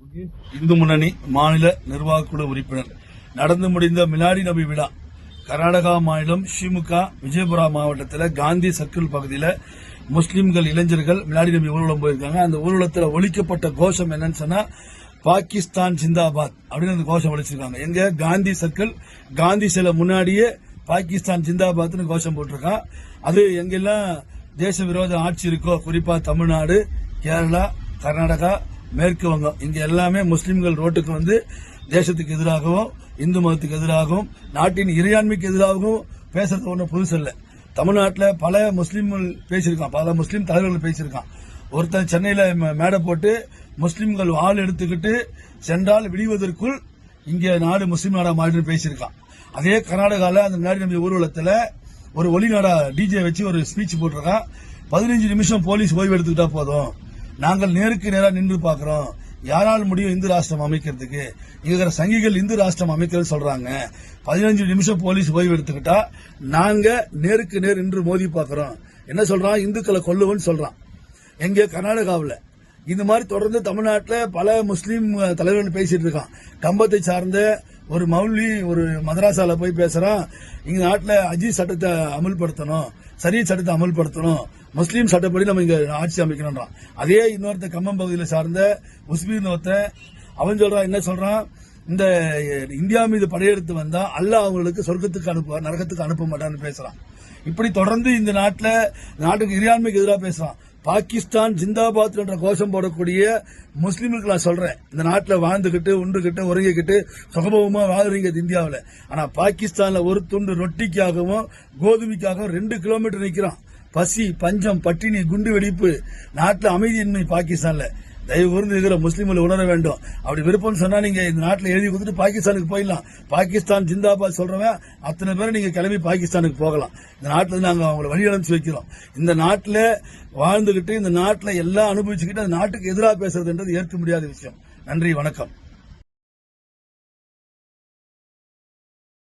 இந்து முன்னணி மாநில நிர்வாகக்குழு உறுப்பினர். நடந்து முடிந்த மிலாடி நபி விழா கர்நாடகா மாநிலம் ஷிமுகா விஜயபுரா மாவட்டத்தில் காந்தி சர்க்கிள் பகுதியில் முஸ்லீம்கள் இளைஞர்கள் மிலாடி நபி ஊர்வலம் போயிருக்காங்க. அந்த ஊர்வலத்தில் ஒழிக்கப்பட்ட கோஷம் என்னன்னு சொன்னா பாகிஸ்தான் ஜிந்தாபாத் அப்படின்னு அந்த கோஷம் ஒழிச்சிருக்காங்க. எங்க? காந்தி சர்க்கிள். காந்தி சிலை முன்னாடியே பாகிஸ்தான் ஜிந்தாபாத்னு கோஷம் போட்டிருக்கான். அது எங்கெல்லாம் தேச விரோத ஆட்சி இருக்கோ குறிப்பா தமிழ்நாடு கேரளா கர்நாடகா மேற்கு வங்கம் இங்க எல்லாமே முஸ்லிம்கள் ரோட்டுக்கு வந்து தேசத்துக்கு எதிராகவும் இந்து மதத்துக்கு எதிராகவும் நாட்டின் இறையாண்மைக்கு எதிராகவும் பேசுறது ஒன்றும் புதுசு இல்லை. தமிழ்நாட்டில் பல முஸ்லீம்கள் பேசியிருக்கான். பல முஸ்லீம் தலைவர்கள் பேசியிருக்கான். ஒருத்தன் சென்னையில் மேடை போட்டு முஸ்லீம்கள் ஆள் எடுத்துக்கிட்டு சென்றால் விடுவதற்குள் இங்கே நாடு முஸ்லீம் நாடா மாறின்னு பேசியிருக்கான். அதே கர்நாடகாவில் அந்த முன்னாடி நம்ம ஊர்வலத்தில் ஒரு ஒளிநாடா டிஜே வச்சு ஒரு ஸ்பீச் போட்டிருக்கான். பதினஞ்சு நிமிஷம் போலீஸ் ஓய்வு எடுத்துக்கிட்டா போதும். நாங்கள் நேருக்கு நேராக நின்று பார்க்கிறோம். யாரால் முடியும் இந்து ராஷ்டிரம் அமைக்கிறதுக்கு? இருக்கிற சங்கிகள் இந்து ராஷ்டிரம் அமைக்கிறது சொல்றாங்க. பதினஞ்சு நிமிஷம் போலீஸ் ஓய்வு எடுத்துக்கிட்டா நாங்க நேருக்கு நேர் நின்று மோதி பார்க்கிறோம். என்ன சொல்றான்? இந்துக்களை கொல்லுவோம்னு சொல்றான். எங்க கர்நாடகாவில். இந்த மாதிரி தொடர்ந்து தமிழ்நாட்டில் பல முஸ்லீம் தலைவர்கள் பேசிட்டு இருக்கான். கம்பத்தை சார்ந்த ஒரு மௌலி ஒரு மதராசால போய் பேசுறான் இங்க நாட்டில் அஜித் சட்டத்தை அமல்படுத்தணும் சரி சட்டத்தை அமல்படுத்தணும் முஸ்லீம் சட்டப்படி நம்ம இங்க ஆட்சி அமைக்கணும்ன்றான். அதே இன்னொருத்த கம்மம் பகுதியில் சார்ந்த முஸ்லீம் ஒருத்தன் அவன் சொல்றான் என்ன சொல்றான்? இந்த இந்தியா மீது படையெடுத்து வந்தா அல்லாஹ் அவங்களுக்கு சொர்க்கத்துக்கு அனுப்புவார் நரகத்துக்கு அனுப்ப மாட்டான்னு பேசுறான். இப்படி தொடர்ந்து இந்த நாட்டில் நாட்டுக்கு இறையாண்மைக்கு எதிராக பேசுறான். பாகிஸ்தான் ஜிந்தாபாத் என்ற கோஷம் போடக்கூடிய முஸ்லீம்களுக்கு நான் சொல்றேன். இந்த நாட்டில் வாழ்ந்துகிட்டு உண்டுகிட்டு உறங்கிக்கிட்டு சுகபவமா வாழ்றீங்க இந்தியாவில். ஆனா பாகிஸ்தான்ல ஒரு துண்டு ரொட்டிக்காகவும் கோதுமைக்காகவும் ரெண்டு கிலோமீட்டர் நிற்கிறோம் பசி பஞ்சம் பட்டினி குண்டு வெடிப்பு. நாட்டில் அமைதியின்மை பாகிஸ்தான்ல. தயவு கூர்ந்து இருக்கிற முஸ்லீம்களை உணர வேண்டும். அப்படி விருப்பம்னு சொன்னா நீங்க இந்த நாட்டில் எழுதி கொடுத்துட்டு பாகிஸ்தானுக்கு போயிடலாம். பாகிஸ்தான் ஜிந்தாபாத் சொல்றவன் அத்தனை பேரும் நீங்க கிளம்பி பாகிஸ்தானுக்கு போகலாம். இந்த நாட்டில் நாங்க அவங்களை வழி அனுப்பிச்சு வைக்கிறோம். இந்த நாட்டில் வாழ்ந்துகிட்டு இந்த நாட்டில் எல்லாம் அனுபவிச்சுக்கிட்டு அந்த நாட்டுக்கு எதிராக பேசுறதுன்றது ஏற்க முடியாத விஷயம். நன்றி வணக்கம்.